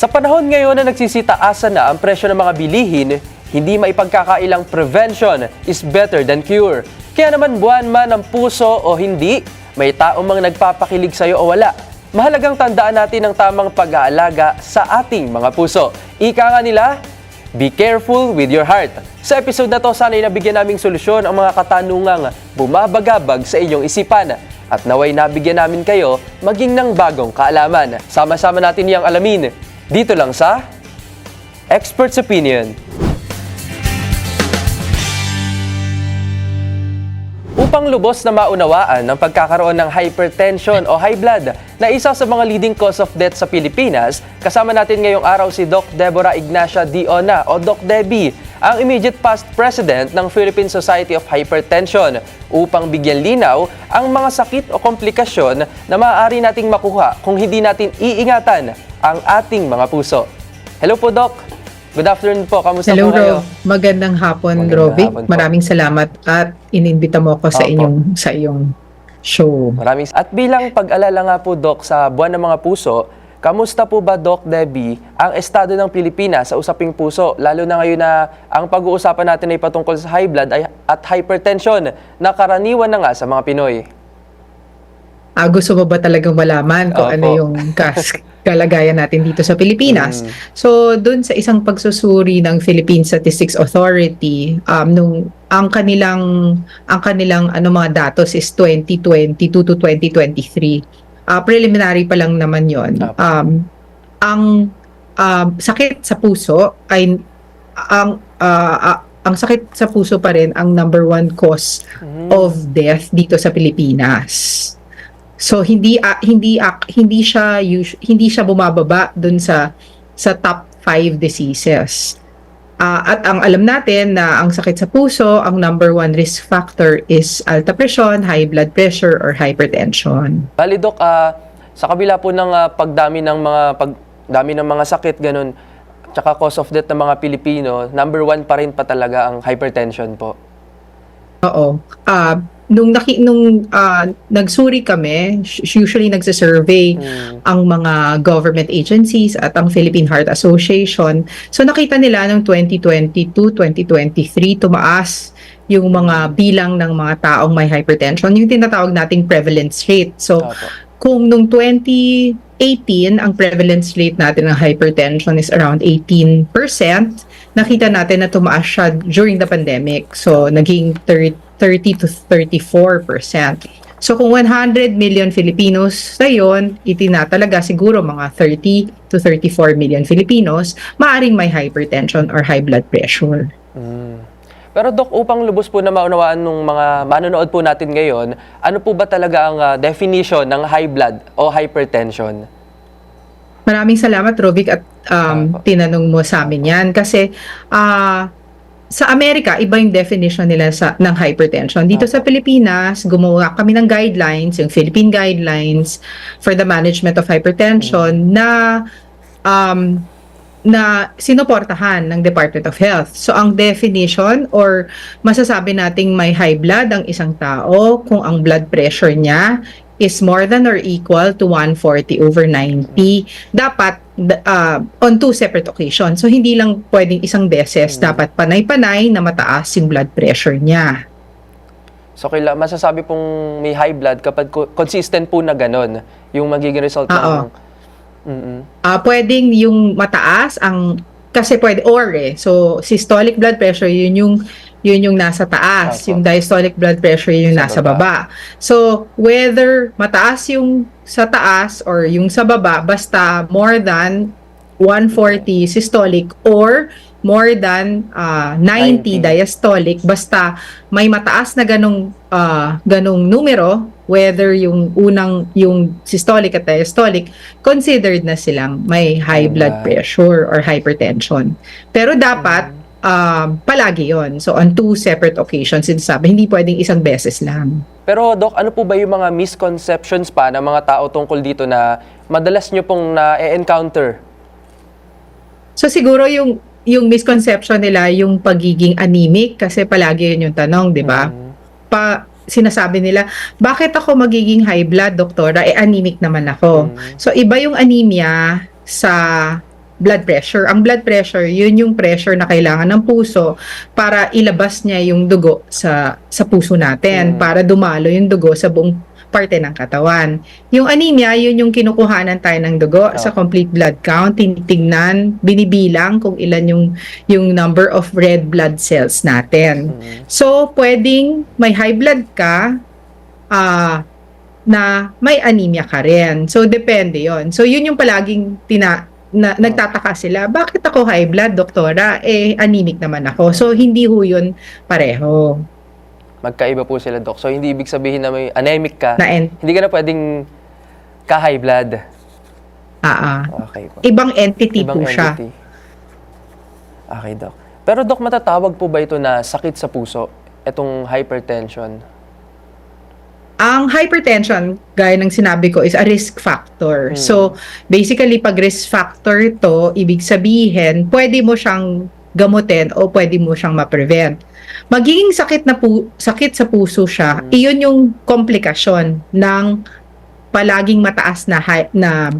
Sa panahon ngayon na nagsisitaasan na ang presyo ng mga bilihin, hindi maipagkakailang prevention is better than cure. Kaya naman buwan man ng puso o hindi, may taong mang nagpapakilig sa'yo o wala. Mahalagang tandaan natin ang tamang pag-aalaga sa ating mga puso. Ika nga nila, be careful with your heart. Sa episode na to, sana'y nabigyan naming solusyon ang mga katanungang bumabagabag sa inyong isipan. At naway nabigyan namin kayo maging ng bagong kaalaman. Sama-sama natin niyang alamin dito lang sa Expert's Opinion. Upang lubos na maunawaan ang pagkakaroon ng hypertension o high blood na isa sa mga leading cause of death sa Pilipinas, kasama natin ngayong araw si Doc Deborah Ignacia Diona o Doc Debbie, ang immediate past president ng Philippine Society of Hypertension upang bigyan linaw ang mga sakit o komplikasyon na maaari nating makuha kung hindi natin iingatan ang ating mga puso. Hello po, Doc. Good afternoon po. Kamusta Hello, po kayo? Ro. Magandang hapon, Magandang Rovic. hapon po. Maraming salamat at inimbita mo ako sa Opo. inyong sa iyong show. Maraming At bilang pag-alala nga po, Doc, sa buwan ng mga puso, kamusta po ba, Doc Debbie, ang estado ng Pilipinas sa usaping puso? Lalo na ngayon na ang pag-uusapan natin ay patungkol sa high blood ay- at hypertension na karaniwan na nga sa mga Pinoy. Ah, gusto mo ba talagang malaman kung Opo. ano yung kas kalagayan natin dito sa Pilipinas? Mm. So, dun sa isang pagsusuri ng Philippine Statistics Authority, um, nung ang kanilang ang kanilang ano mga datos is 2022 to 2023. Ah, preliminary pa lang naman 'yon. Um, ang um, sakit sa puso ay ang ah, ah, ang sakit sa puso pa rin ang number one cause Mm. of death dito sa Pilipinas. So hindi ah, hindi ah, hindi siya hindi siya bumababa dun sa sa top 5 diseases. Ah, at ang alam natin na ang sakit sa puso, ang number one risk factor is alta presyon, high blood pressure or hypertension. Bali, Doc, ah, sa kabila po ng ah, pagdami ng mga pagdami ng mga sakit ganun, tsaka cause of death ng mga Pilipino, number one pa rin pa talaga ang hypertension po. Oo. Ah, nung naki, nung ah, nagsuri kami, usually nagsa-survey Mm. ang mga government agencies at ang Philippine Heart Association. So nakita nila noong 2022, 2023 tumaas yung mga bilang ng mga taong may hypertension, yung tinatawag nating prevalence rate. So Opo. kung nung 2018 ang prevalence rate natin ng hypertension is around 18%, nakita natin na tumaas siya during the pandemic. So naging thir- 30 to 34%. So kung 100 million Filipinos sa yon, itinatalaga siguro mga 30 to 34 million Filipinos maaring may hypertension or high blood pressure. Mm. Pero Dok, upang lubos po na maunawaan ng mga manonood po natin ngayon, ano po ba talaga ang ah, definition ng high blood o hypertension? Maraming salamat, Rovic, at um, tinanong mo sa amin yan. Kasi ah, sa Amerika, iba yung definition nila sa, ng hypertension. Dito sa Pilipinas, gumawa kami ng guidelines, yung Philippine Guidelines for the Management of Hypertension na um, na sinuportahan ng Department of Health. So ang definition or masasabi nating may high blood ang isang tao kung ang blood pressure niya is more than or equal to 140 over 90 dapat uh, on two separate occasions. So hindi lang pwedeng isang beses, Mm. dapat panay-panay na mataas yung blood pressure niya. So kaila masasabi pong may high blood kapag co- consistent po na ganon yung magiging result Oo. ng Mm-mm. Ah, pwedeng yung mataas ang kasi pwede or eh. So systolic blood pressure yun yung yun yung nasa taas, Opo. yung diastolic blood pressure yun yung Sa nasa baba. baba. So whether mataas yung sa taas or yung sa baba basta more than 140 systolic or more than ah, 90, 90. diastolic basta may mataas na ganong ah, ganong numero whether yung unang, yung systolic at diastolic, considered na silang may high blood pressure or hypertension. Pero dapat, um, palagi yon So, on two separate occasions, sinasabi, hindi pwedeng isang beses lang. Pero Doc, ano po ba yung mga misconceptions pa ng mga tao tungkol dito na madalas nyo pong na-encounter? So siguro yung yung misconception nila yung pagiging anemic kasi palagi yun yung tanong, 'di ba? Pa sinasabi nila, bakit ako magiging high blood, doktora? Eh anemic naman ako. So iba yung anemia sa blood pressure. Ang blood pressure, yun yung pressure na kailangan ng puso para ilabas niya yung dugo sa sa puso natin Mm. para dumalo yung dugo sa buong parte ng katawan. Yung anemia, yun yung kinukuhanan tayo ng dugo sa complete blood count, tinitingnan, binibilang kung ilan yung yung number of red blood cells natin. So, pwedeng may high blood ka, ah, na may anemia ka rin. So, depende yon So, yun yung palaging tina, na, nagtataka sila, bakit ako high blood, doktora? Eh, anemic naman ako. So, hindi ho yun pareho. Magkaiba po sila, Doc. So, hindi ibig sabihin na may anemic ka. Na en- Hindi ka na pwedeng ka-high blood. ah, ah. Okay po. Ibang entity Ibang po siya. entity. Okay, Doc. Pero Doc, matatawag po ba ito na sakit sa puso? Itong hypertension? Ang hypertension, gaya ng sinabi ko, is a risk factor. So, basically, pag risk factor to, ibig sabihin, pwede mo siyang gamutin o pwede mo siyang ma-prevent. Magiging sakit na pu- sakit sa puso siya, iyon yung komplikasyon ng palaging mataas na high, na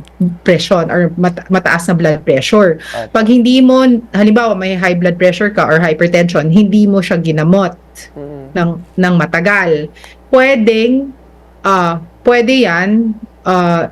presyon or mata- mataas na blood pressure. Pag hindi mo, halimbawa may high blood pressure ka or hypertension, hindi mo siya ginamot Mm. Ng ng matagal. Pwedeng ah pwede 'yan ah,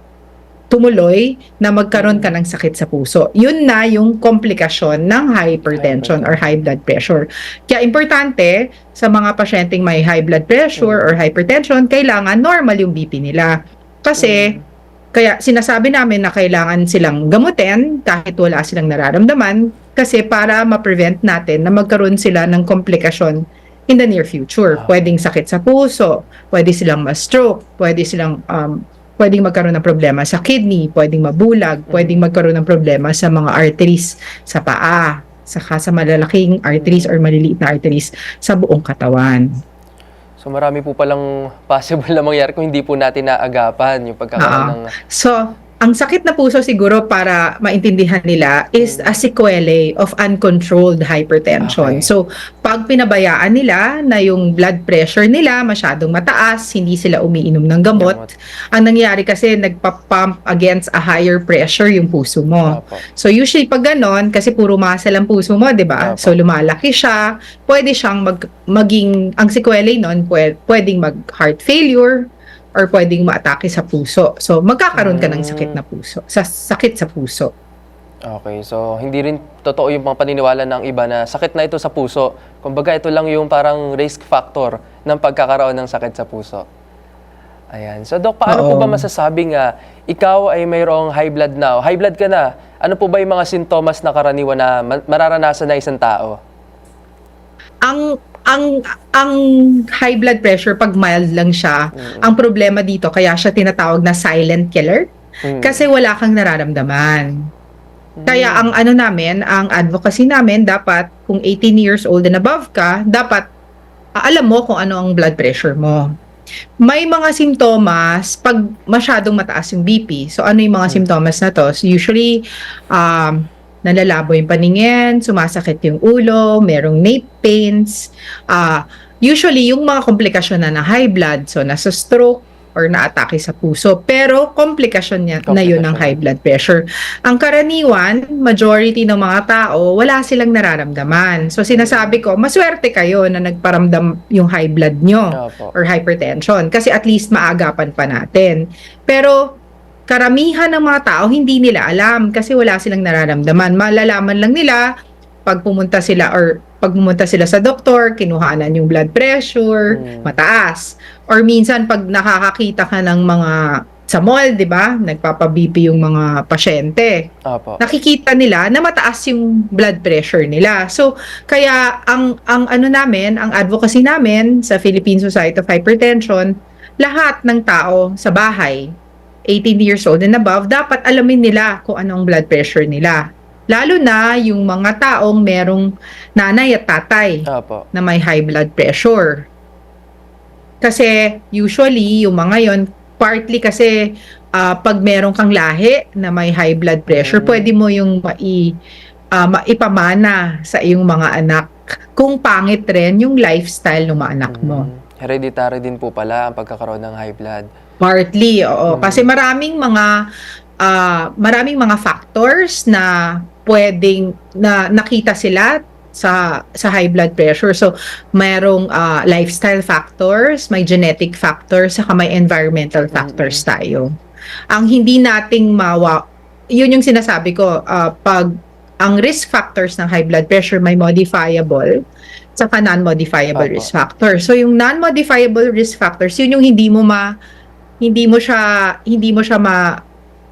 tumuloy na magkaroon ka ng sakit sa puso. Yun na yung komplikasyon ng hypertension or high blood pressure. Kaya importante sa mga pasyenteng may high blood pressure or hypertension, kailangan normal yung BP nila. Kasi kaya sinasabi namin na kailangan silang gamutin kahit wala silang nararamdaman kasi para ma-prevent natin na magkaroon sila ng komplikasyon in the near future. Pwedeng sakit sa puso, pwede silang ma-stroke, pwede silang um, pwedeng magkaroon ng problema sa kidney, pwedeng mabulag, pwedeng magkaroon ng problema sa mga arteries sa paa, saka sa malalaking arteries or maliliit na arteries sa buong katawan. So marami po palang possible na mangyari kung hindi po natin naagapan yung pagkakaroon ng... So, ang sakit na puso siguro para maintindihan nila is a sequelae of uncontrolled hypertension. Okay. So, pag pinabayaan nila na yung blood pressure nila masyadong mataas, hindi sila umiinom ng gamot, Gamot. ang nangyayari kasi nagpa-pump against a higher pressure yung puso mo. Opo. So usually pag ganon, kasi puro muscle ang puso mo, 'di ba? So lumalaki siya, pwede siyang mag, maging ang sequelae nun, pwede, pwedeng mag heart failure or pwedeng maatake sa puso. So magkakaroon ka ng sakit na puso, sa sakit sa puso. Okay, so hindi rin totoo yung mga paniniwala ng iba na sakit na ito sa puso. Kumbaga ito lang yung parang risk factor ng pagkakaroon ng sakit sa puso. Ayan. So Doc, paano po Oo. ba masasabing nga ikaw ay mayroong high blood na? o High blood ka na. Ano po ba yung mga sintomas na karaniwan na ma- mararanasan ng isang tao? Ang ang ang high blood pressure pag mild lang siya, ang problema dito kaya siya tinatawag na silent killer Mm. kasi wala kang nararamdaman. Kaya ang ano namin, ang advocacy namin dapat kung 18 years old and above ka, dapat ah, alam mo kung ano ang blood pressure mo. May mga simptomas pag masyadong mataas yung BP. So ano yung mga simptomas na to? So, usually um nalalabo yung paningin, sumasakit yung ulo, merong nape pains. Ah, usually yung mga komplikasyon na na high blood, so nasa stroke or naatake sa puso. Pero komplikasyon niya na yun ng high blood pressure. Ang karaniwan, majority ng mga tao, wala silang nararamdaman. So sinasabi ko, maswerte kayo na nagparamdam yung high blood nyo Opo. or hypertension kasi at least maagapan pa natin. Pero karamihan ng mga tao hindi nila alam kasi wala silang nararamdaman. Malalaman lang nila pag pumunta sila or pag pumunta sila sa doktor, kinuhanan yung blood pressure, Mm. mataas. Or minsan pag nakakakita ka ng mga sa mall, 'di ba? Nagpapa-BP yung mga pasyente Opo. nakikita nila na mataas yung blood pressure nila. So, kaya ang ang ano namin, ang advocacy namin sa Philippine Society of Hypertension, lahat ng tao sa bahay, 18 years old and above, dapat alamin nila kung anong blood pressure nila. Lalo na yung mga taong merong nanay at tatay Opo. na may high blood pressure. Kasi usually yung mga yon partly kasi ah, pag meron kang lahi na may high blood pressure, Mm. pwede mo yung mai ah, maipamana sa iyong mga anak. Kung pangit rin yung lifestyle ng mga anak mo. Mm. Hereditary din po pala ang pagkakaroon ng high blood. Partly, oo. Mm. Kasi maraming mga ah, maraming mga factors na pwedeng na nakita sila sa sa high blood pressure. So, mayroong ah, lifestyle factors, may genetic factors, saka may environmental factors tayo. Ang hindi nating mawa yun yung sinasabi ko ah, pag ang risk factors ng high blood pressure may modifiable saka non-modifiable Opo. risk factors. So yung non-modifiable risk factors, yun yung hindi mo ma hindi mo siya hindi mo siya ma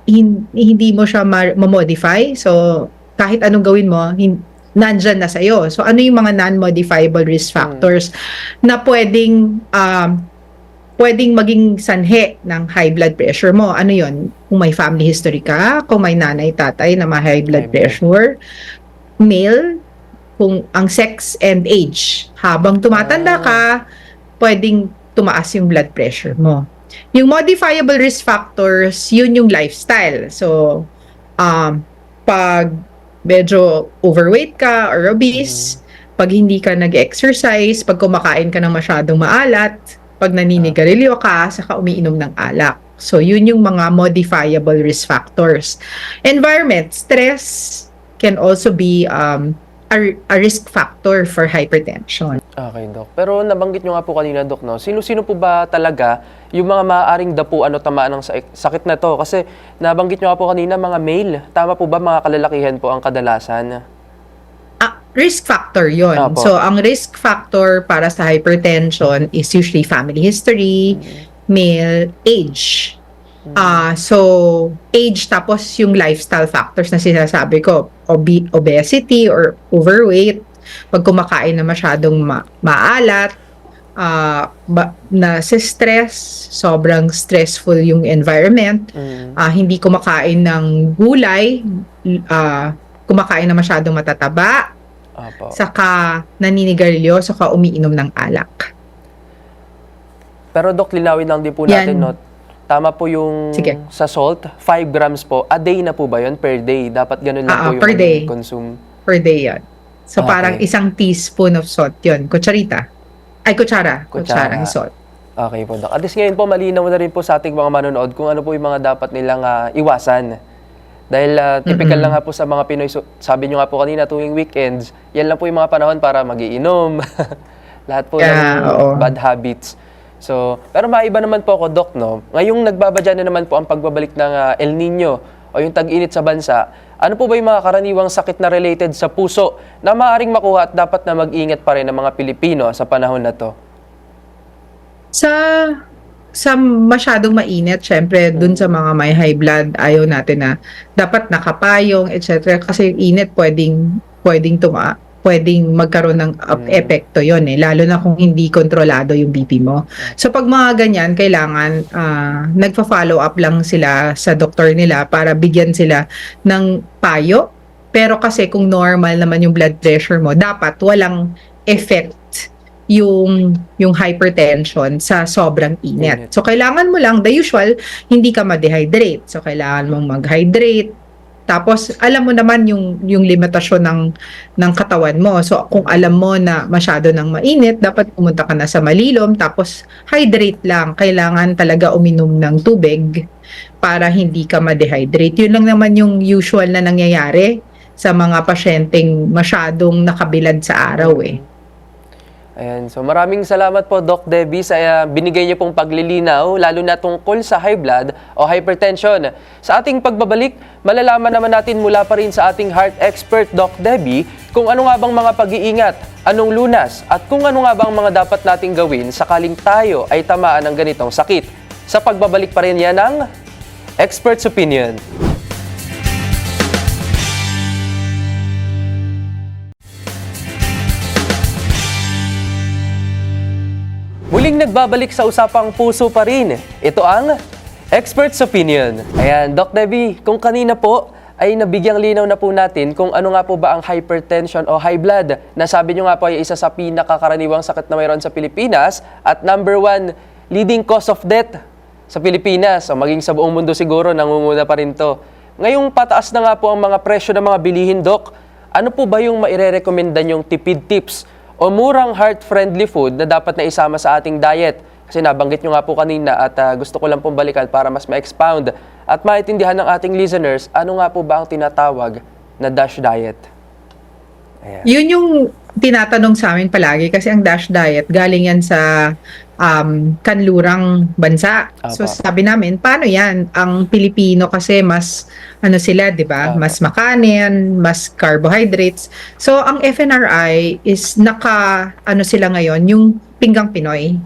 hin- hindi mo siya ma- ma-modify. So kahit anong gawin mo, hin, nandyan na sa'yo. So ano yung mga non-modifiable risk factors na pwedeng um, pwedeng maging sanhe ng high blood pressure mo. Ano yon? Kung may family history ka, kung may nanay, tatay na may high blood High blood. pressure, male, kung ang sex and age. Habang tumatanda Ah. ka, pwedeng tumaas yung blood pressure mo. Yung modifiable risk factors, yun yung lifestyle. So, um, pag medyo overweight ka or obese, pag hindi ka nag-exercise, pag kumakain ka ng masyadong maalat, pag naninigarilyo ka, saka umiinom ng alak. So, yun yung mga modifiable risk factors. Environment, stress can also be um, a, a risk factor for hypertension. Okay, Dok. Pero nabanggit nyo nga po kanina, Dok, no? Sino-sino po ba talaga yung mga maaaring dapuan o tamaan ng sa- sakit na to? Kasi nabanggit nyo nga po kanina, mga male. Tama po ba mga kalalakihan po ang kadalasan? Ah, risk factor yon. So, ang risk factor para sa hypertension is usually family history, male, age. Ah, so age tapos yung lifestyle factors na sinasabi ko, obe- obesity or overweight, pag kumakain na masyadong ma- maalat, ah, ba- na si stress, sobrang stressful yung environment, Mm. ah, hindi kumakain ng gulay, ah, kumakain na masyadong matataba, Apo. saka naninigarilyo, saka umiinom ng alak. Pero Dok, linawin lang din po Yan. natin, no? Tama po yung Sige. sa salt, 5 grams po. A day na po ba yun? Per day? Dapat ganun lang Ah, po ah, yung per ano, day. consume. per day yan. So, Okay. parang isang teaspoon of salt yun. Kutsarita. Ay, kutsara. Kutsara. Kutsarang salt. Okay po, Dok. At least ngayon po, malinaw na rin po sa ating mga manonood kung ano po yung mga dapat nilang ah, iwasan. Dahil ah, typical lang nga po sa mga Pinoy, so, sabi nyo nga po kanina tuwing weekends, yan lang po yung mga panahon para magiinom. Lahat po Yeah, ng oo. bad habits. So, pero maiba naman po ako, Doc, no? Ngayong nagbabadya na naman po ang pagbabalik ng ah, El Nino o yung tag-init sa bansa, ano po ba yung mga karaniwang sakit na related sa puso na maaaring makuha at dapat na mag-ingat pa rin ng mga Pilipino sa panahon na to? Sa sa masyadong mainit, syempre, dun sa mga may high blood, ayaw natin na dapat nakapayong, etc. Kasi yung init pwedeng, pwedeng tuma, pwedeng magkaroon ng ap- Mm. epekto yon eh, lalo na kung hindi kontrolado yung BP mo. So pag mga ganyan, kailangan ah, nagpa-follow up lang sila sa doktor nila para bigyan sila ng payo. Pero kasi kung normal naman yung blood pressure mo, dapat walang effect yung yung hypertension sa sobrang. Init. So kailangan mo lang the usual hindi ka ma-dehydrate. So kailangan mong mag-hydrate. Tapos alam mo naman yung yung limitasyon ng ng katawan mo. So kung alam mo na masyado nang mainit, dapat pumunta ka na sa malilom tapos hydrate lang. Kailangan talaga uminom ng tubig para hindi ka ma-dehydrate. Yun lang naman yung usual na nangyayari sa mga pasyenteng masyadong nakabilad sa araw eh. Ayan, so maraming salamat po Doc Debbie sa uh, binigay niyo pong paglilinaw lalo na tungkol sa high blood o hypertension. Sa ating pagbabalik, malalaman naman natin mula pa rin sa ating heart expert Doc Debbie kung ano nga bang mga pag-iingat, anong lunas at kung ano nga bang mga dapat nating gawin sakaling tayo ay tamaan ng ganitong sakit. Sa pagbabalik pa rin yan ng Expert's Opinion. Muling nagbabalik sa usapang puso pa rin. Ito ang Expert's Opinion. Ayan, Doc Debbie, kung kanina po ay nabigyang linaw na po natin kung ano nga po ba ang hypertension o high blood. Nasabi nyo nga po ay isa sa pinakakaraniwang sakit na mayroon sa Pilipinas at number one leading cause of death sa Pilipinas o maging sa buong mundo siguro nangunguna pa rin to. Ngayong pataas na nga po ang mga presyo ng mga bilihin, Doc, ano po ba yung maire-recommenda nyong tipid tips o murang heart-friendly food na dapat na isama sa ating diet? Kasi nabanggit nyo nga po kanina at ah, gusto ko lang pong balikan para mas ma-expound at maintindihan ng ating listeners ano nga po ba ang tinatawag na DASH diet. Ayan. Yun yung tinatanong sa amin palagi kasi ang DASH diet galing yan sa um, kanlurang bansa. So Apa. sabi namin, paano yan? Ang Pilipino kasi mas ano sila, 'di ba? Apa. Mas makanin, mas carbohydrates. So ang FNRI is naka ano sila ngayon, yung pinggang Pinoy.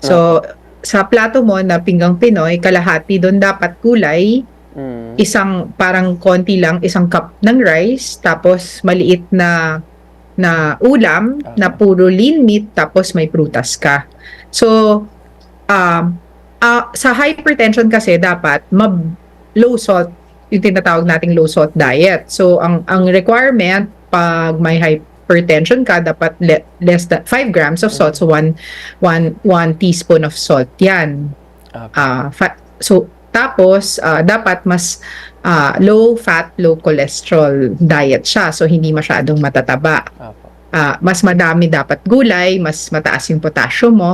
So sa plato mo na pinggang Pinoy, kalahati doon dapat gulay, Mm. isang parang konti lang, isang cup ng rice, tapos maliit na na ulam Okay. na puro lean meat tapos may prutas ka. So um ah, sa hypertension kasi dapat mab low salt yung tinatawag nating low salt diet. So ang ang requirement pag may hypertension ka dapat le- less than 5 grams of salt so 1 1 1 teaspoon of salt. Yan. Apa. Ah, fa- so tapos ah, dapat mas ah, low fat, low cholesterol diet siya. So hindi masyadong matataba. Ah, mas madami dapat gulay, mas mataas yung potassium mo.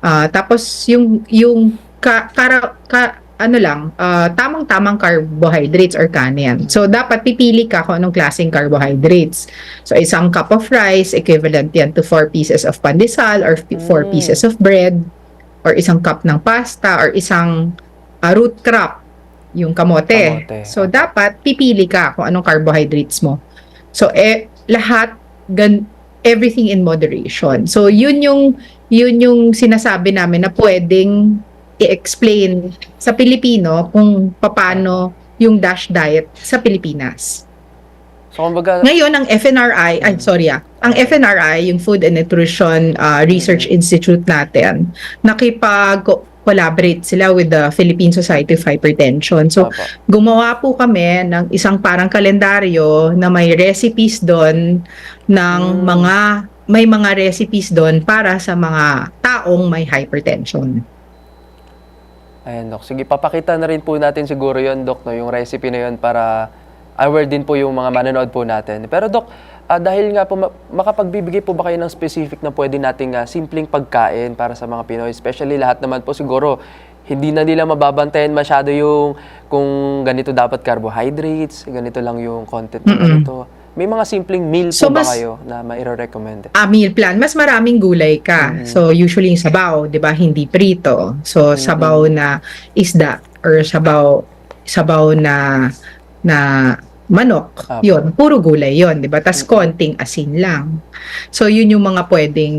Ah, tapos yung yung ka, kara, ka- ano lang, ah, tamang-tamang carbohydrates or kanin. So dapat pipili ka kung anong klaseng carbohydrates. So isang cup of rice equivalent yan to 4 pieces of pandesal or 4 Mm. pieces of bread or isang cup ng pasta or isang ah, root crop yung kamote. Kamote. So dapat pipili ka kung anong carbohydrates mo. So eh lahat gan everything in moderation. So yun yung yun yung sinasabi namin na pwedeng i-explain sa Pilipino kung paano yung DASH diet sa Pilipinas. So kumbaga, Ngayon, ang FNRI, ay sorry ah, ang FNRI, yung Food and Nutrition uh, Research Institute natin, nakipag-collaborate sila with the Philippine Society of Hypertension. So, Apa. gumawa po kami ng isang parang kalendaryo na may recipes doon ng Mm. mga may mga recipes doon para sa mga taong may hypertension. Ayan, Dok. Sige, papakita na rin po natin siguro yon Dok, no, yung recipe na yon para aware din po yung mga manonood po natin. Pero, Dok, ah, dahil nga po, ma- makapagbibigay po ba kayo ng specific na pwede nating ah, simpleng pagkain para sa mga Pinoy? Especially lahat naman po siguro, hindi na nila mababantayan masyado yung kung ganito dapat carbohydrates, ganito lang yung content Mm-mm. ganito. May mga simpleng meal po So, ba mas- kayo na mairo-recommend? Ah, meal plan, mas maraming gulay ka. Mhm. So, usually yung sabaw, 'di ba, hindi prito. So, sabaw na isda or sabaw sabaw na na manok. Apo. 'Yun, puro gulay 'yon, 'di ba? Tas konting asin lang. So, 'yun yung mga pwedeng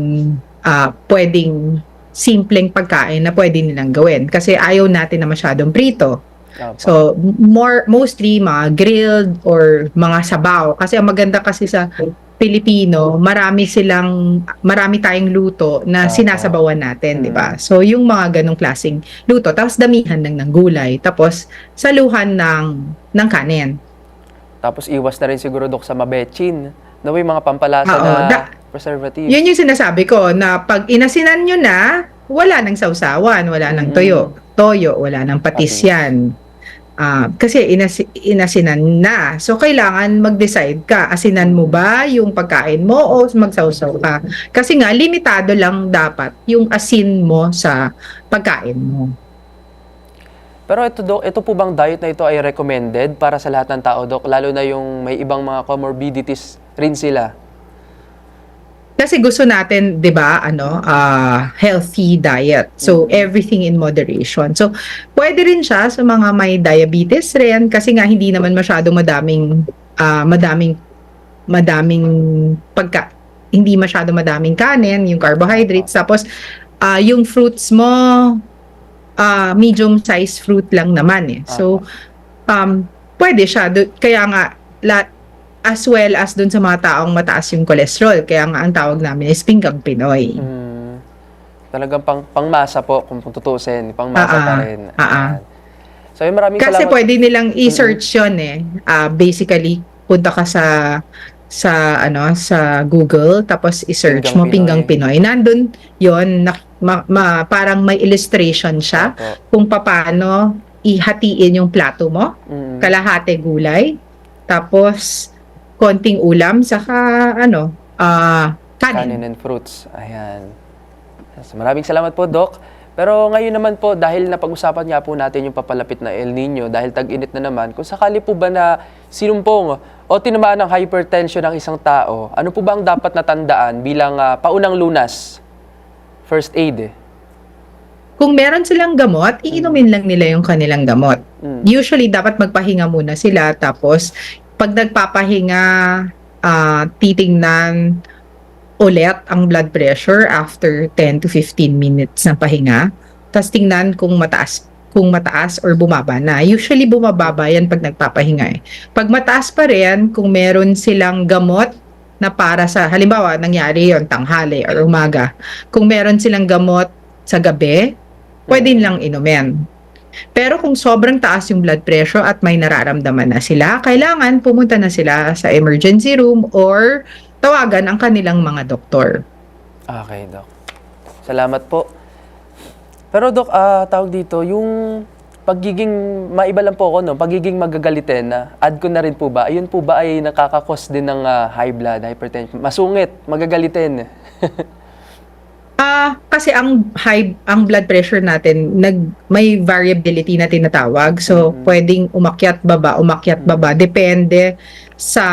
ah pwedeng simpleng pagkain na pwede nilang gawin kasi ayaw natin na masyadong prito. So, more mostly mga grilled or mga sabaw kasi ang maganda kasi sa Pilipino, marami silang marami tayong luto na sinasabawan natin, Mm. 'di ba? So, yung mga ganong klaseng luto, tapos damihan lang ng gulay, tapos saluhan ng ng kanin. Tapos iwas na rin siguro, Dok, sa mabetchin. Na may mga pampalasa Oo, na da- preservative. Yun yung sinasabi ko na pag inasinan nyo na, wala nang sausawan, wala nang Mhm. toyo, toyo, wala nang patis Patis. yan. Ah, kasi inasi- inasinan na. So, kailangan mag-decide ka. Asinan mo ba yung pagkain mo o magsawsaw ka? Kasi nga, limitado lang dapat yung asin mo sa pagkain mo. Pero ito, Dok, ito po bang diet na ito ay recommended para sa lahat ng tao, Dok? Lalo na yung may ibang mga comorbidities rin sila. Kasi gusto natin, 'di ba, ano, ah, healthy diet. So everything in moderation. So pwede rin siya sa mga may diabetes rin kasi nga hindi naman masyado madaming ah, madaming madaming pagka hindi masyado madaming kanin, yung carbohydrates tapos ah, yung fruits mo ah, medium size fruit lang naman eh. So um pwede siya Do- kaya nga la, as well as dun sa mga taong mataas yung cholesterol. Kaya nga ang tawag namin is pinggang Pinoy. Mm. Talagang pang, pangmasa po, kung tutusin. Pangmasa Ah, pa ah. rin. Ayan. So, yun, maraming Kasi salamat. pwede nilang i-search yun eh. Ah, basically, punta ka sa sa ano sa Google tapos i-search Pinggang mo Pinggang Pinoy. Nandun 'yon na, ma- ma- parang may illustration siya Opo. kung paano ihatiin yung plato mo. Mm. Kalahati gulay, tapos konting ulam saka ano, ah kanin. Kanin and fruits. Ayan. So, maraming salamat po, Doc. Pero ngayon naman po, dahil napag-usapan nga po natin yung papalapit na El Nino, dahil tag-init na naman, kung sakali po ba na sinumpong o tinamaan ng hypertension ng isang tao, ano po ba ang dapat natandaan bilang ah, paunang lunas? First aid eh. Kung meron silang gamot, iinumin lang nila yung kanilang gamot. Mm. Usually, dapat magpahinga muna sila. Tapos, pag nagpapahinga, ah, titingnan ulit ang blood pressure after 10 to 15 minutes ng pahinga. Tapos tingnan kung mataas kung mataas or bumaba na. Usually bumababa yan pag nagpapahinga eh. Pag mataas pa rin, kung meron silang gamot na para sa, halimbawa, nangyari yon tanghali or umaga. Kung meron silang gamot sa gabi, pwede nilang inumin. Pero kung sobrang taas yung blood pressure at may nararamdaman na sila, kailangan pumunta na sila sa emergency room or tawagan ang kanilang mga doktor. Okay, Doc. Salamat po. Pero Doc, ah, tawag dito, yung pagiging, maiba lang po ako, no? pagiging magagalitin, na add ko na rin po ba, ayun po ba ay nakakakos din ng ah, high blood, hypertension? Masungit, magagalitin. Ah, kasi ang high ang blood pressure natin nag may variability na tinatawag. So pwedeng umakyat baba, umakyat baba depende sa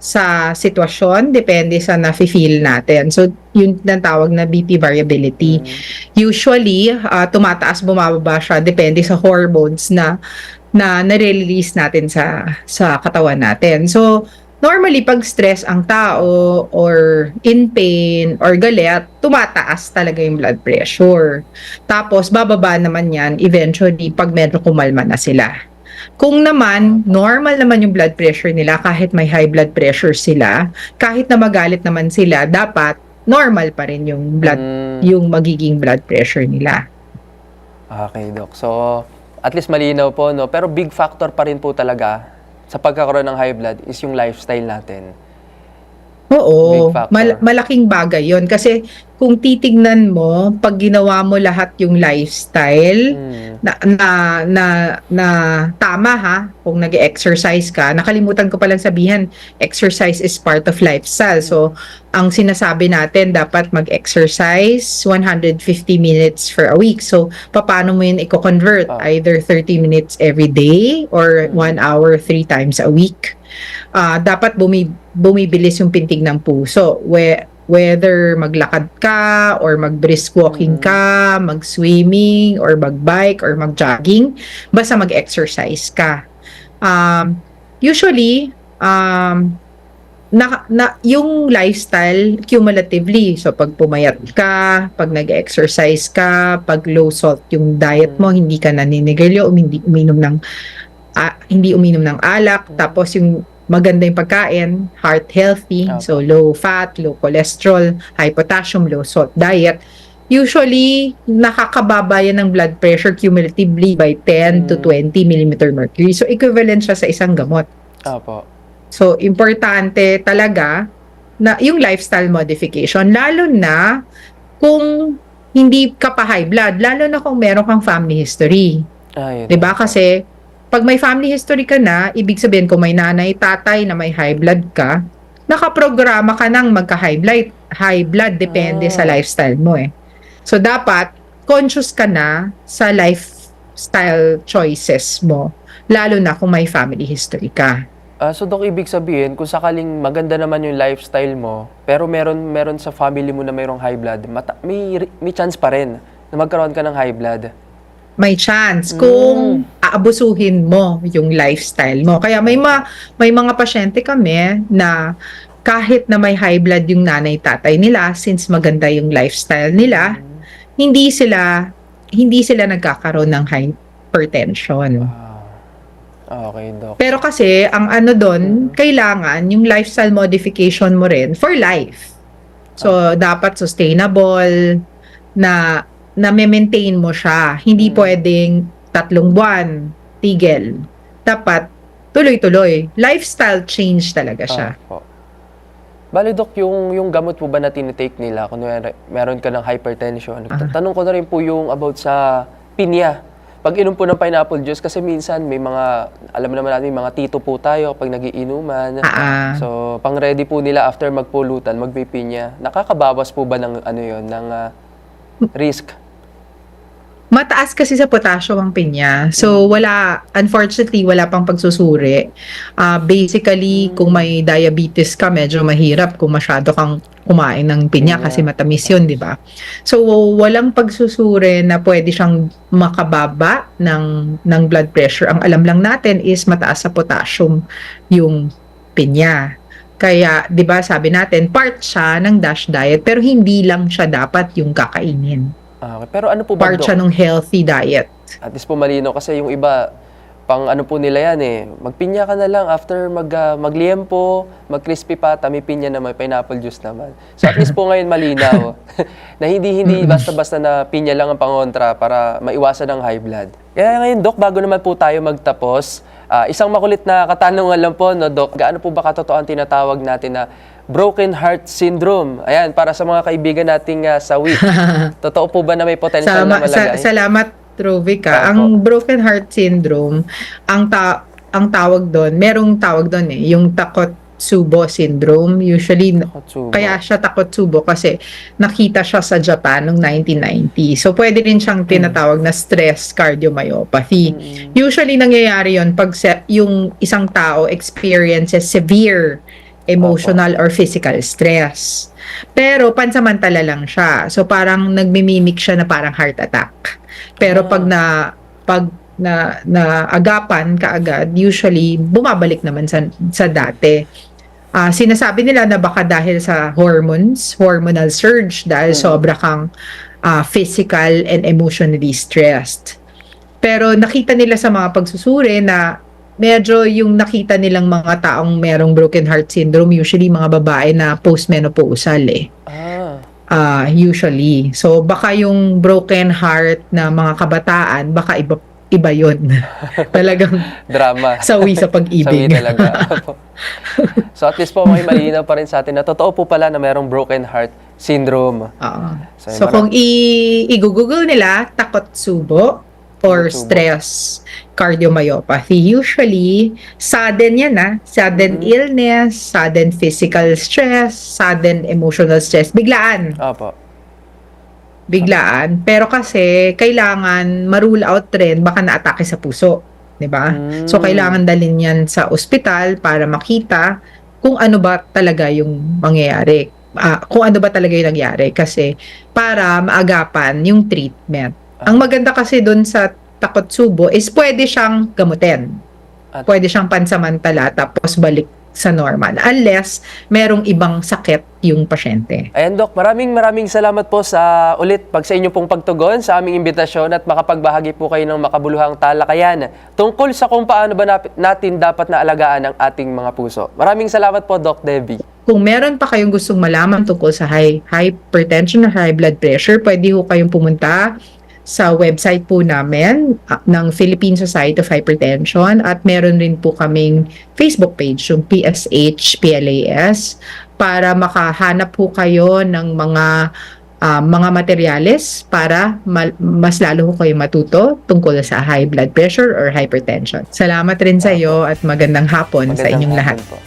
sa sitwasyon, depende sa nafi-feel natin. So yun ang tawag na BP variability. Usually ah, tumataas bumababa siya depende sa hormones na na nare-release natin sa sa katawan natin. So normally pag stress ang tao or in pain or galit, tumataas talaga yung blood pressure. Tapos bababa naman yan eventually pag medyo kumalma na sila. Kung naman, normal naman yung blood pressure nila kahit may high blood pressure sila, kahit na magalit naman sila, dapat normal pa rin yung blood Mm, yung magiging blood pressure nila. okay, Doc. So, at least malinaw po, no? Pero big factor pa rin po talaga sa pagkakaroon ng high blood is yung lifestyle natin. Oo, mal- malaking bagay 'yon kasi kung titignan mo pag ginawa mo lahat yung lifestyle Mm. na na na, na tama ha? Kung nag-exercise ka nakalimutan ko palang sabihin exercise is part of lifestyle. So ang sinasabi natin dapat mag-exercise 150 minutes for a week. So paano mo yun i-convert Ah. either 30 minutes every day or 1 hour 3 times a week. Ah dapat bumi, bumibilis yung pintig ng puso. We, whether maglakad ka or mag-brisk walking Mm. ka, mag-swimming or mag-bike or mag-jogging, basta mag-exercise ka. Um, usually, um, na, na, yung lifestyle cumulatively. So, pag pumayat ka, pag nag-exercise ka, pag low salt yung diet mo, hindi ka naninigarilyo, hindi uminom ng ah, hindi uminom ng alak, tapos yung maganda yung pagkain, heart healthy, Opo. so low fat, low cholesterol, high potassium, low salt diet. Usually, nakakababa yan ng blood pressure cumulatively by 10 to Mm. 20 millimeter mercury. So, equivalent siya sa isang gamot. Opo. So, importante talaga na yung lifestyle modification, lalo na kung hindi ka pa high blood, lalo na kung meron kang family history. Ayun. 'Di ba? Kasi pag may family history ka na, ibig sabihin kung may nanay, tatay na may high blood ka, nakaprograma ka nang magka-high blood, high blood depende Ah. sa lifestyle mo eh. So dapat conscious ka na sa lifestyle choices mo, lalo na kung may family history ka. Ah, so Doc, ibig sabihin, kung sakaling maganda naman yung lifestyle mo, pero meron meron sa family mo na mayroong high blood, mata- may, may chance pa rin na magkaroon ka ng high blood. May chance kung aabusuhin mo yung lifestyle mo. Kaya may ma may mga pasyente kami na kahit na may high blood yung nanay tatay nila since maganda yung lifestyle nila, hindi sila hindi sila nagkakaroon ng hypertension. Ah, okay, Doc. Pero kasi ang ano doon, kailangan yung lifestyle modification mo rin for life. So dapat sustainable na na maintain mo siya. Hindi pwedeng tatlong buwan, tigil. Dapat tuloy-tuloy. Lifestyle change talaga siya. Ah, po. Bali, Dok, yung, yung gamot po ba na tinitake nila, kung meron ka ng hypertension, Ah. tanong ko na rin po yung about sa pinya. Pag inom po ng pineapple juice, kasi minsan may mga, alam naman natin, mga tito po tayo pag nagiinuman. Ah, ah. So, pang ready po nila after magpulutan, magpipinya. Nakakabawas po ba ng ano yon ng ah, risk? Mataas kasi sa potassium ang pinya. So, wala, unfortunately, wala pang pagsusuri. Ah, basically, kung may diabetes ka, medyo mahirap kung masyado kang kumain ng pinya Pinya. kasi matamis yun, di ba? So, walang pagsusuri na pwede siyang makababa ng, ng blood pressure. Ang alam lang natin is mataas sa potassium yung pinya. Kaya, di ba, sabi natin, part siya ng DASH diet, pero hindi lang siya dapat yung kakainin. Ah, okay. Pero ano po ba, Part siya ng healthy diet. At least po malino kasi yung iba pang ano po nila yan eh. Magpinya ka na lang after mag uh, magliempo, mag-crispy pata, may pinya na may pineapple juice naman. So at least po ngayon malinaw na hindi hindi basta-basta na pinya lang ang pangontra para maiwasan ang high blood. Kaya ngayon, Dok, bago naman po tayo magtapos, ah, isang makulit na katanungan lang po, no, Dok, gaano po ba katotoo ang tinatawag natin na broken heart syndrome? Ayan, para sa mga kaibigan nating uh, sawi. Totoo po ba na may potential na Sama, sa, malagay? salamat, Rovica. Opo. Ang broken heart syndrome, ang ta ang tawag doon, merong tawag doon eh, yung Takotsubo syndrome. Usually, Takotsubo. kaya siya Takotsubo kasi nakita siya sa Japan noong 1990. So, pwede rin siyang tinatawag na stress cardiomyopathy. Usually, nangyayari yon pag se- yung isang tao experiences severe emotional or physical stress. Pero pansamantala lang siya. So parang nagmimimik siya na parang heart attack. Pero Ah. pag na pag na naagapan kaagad, usually bumabalik naman sa sa dati. Ah, sinasabi nila na baka dahil sa hormones, hormonal surge dahil Mm. sobra kang ah, physical and emotionally stressed. Pero nakita nila sa mga pagsusuri na medyo yung nakita nilang mga taong merong broken heart syndrome, usually mga babae na postmenopausal eh. Ah. Ah, usually. So baka yung broken heart na mga kabataan, baka iba iba 'yon. Talagang Drama. sawi sa pag-ibig. Sawi talaga. so at least po may malinaw pa rin sa atin na totoo po pala na merong broken heart syndrome. Oo. So, So, kung i- i-google nila, takot-subo or stress cardiomyopathy, usually, sudden yan ah. Sudden Mm-hmm. illness, sudden physical stress, sudden emotional stress. Biglaan. Opo. Biglaan. Pero kasi, kailangan ma-rule out rin, baka na-atake sa puso. ba? Mm. So, kailangan dalhin yan sa ospital para makita kung ano ba talaga yung mangyayari. Ah, kung ano ba talaga yung nangyari. Kasi, para maagapan yung treatment. Ang maganda kasi dun sa takotsubo is pwede siyang gamutin. At- Pwede siyang pansamantala tapos balik sa normal. Unless merong ibang sakit yung pasyente. Ayan, Doc, maraming maraming salamat po sa ulit pag sa inyo pong pagtugon sa aming imbitasyon at makapagbahagi po kayo ng makabuluhang talakayan tungkol sa kung paano ba natin dapat na alagaan ang ating mga puso. Maraming salamat po, Doc Debbie. Kung meron pa kayong gustong malaman tungkol sa high hypertension or high blood pressure, pwede ho kayong pumunta sa website po namin ah, ng Philippine Society of Hypertension at meron rin po kaming Facebook page, yung PSH PLAS, para makahanap po kayo ng mga ah, mga materyales para ma- mas lalo ko kayo matuto tungkol sa high blood pressure or hypertension. Salamat rin sa iyo at magandang hapon sa Magandang inyong lahat. po.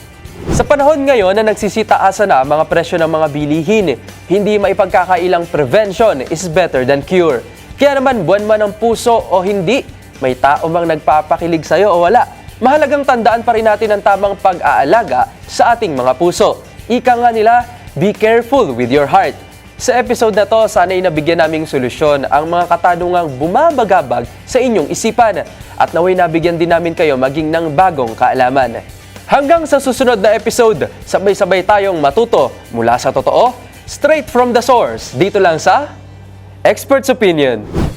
Sa panahon ngayon na nagsisitaasa na mga presyo ng mga bilihin, hindi maipagkakailang prevention is better than cure. Kaya naman buwan man ang puso o hindi, may tao mang nagpapakilig sa'yo o wala. Mahalagang tandaan pa rin natin ang tamang pag-aalaga sa ating mga puso. Ika nga nila, be careful with your heart. Sa episode na to, sana'y nabigyan naming solusyon ang mga katanungang bumabagabag sa inyong isipan at naway nabigyan din namin kayo maging ng bagong kaalaman. Hanggang sa susunod na episode, sabay-sabay tayong matuto mula sa totoo, straight from the source, dito lang sa Expert's Opinion.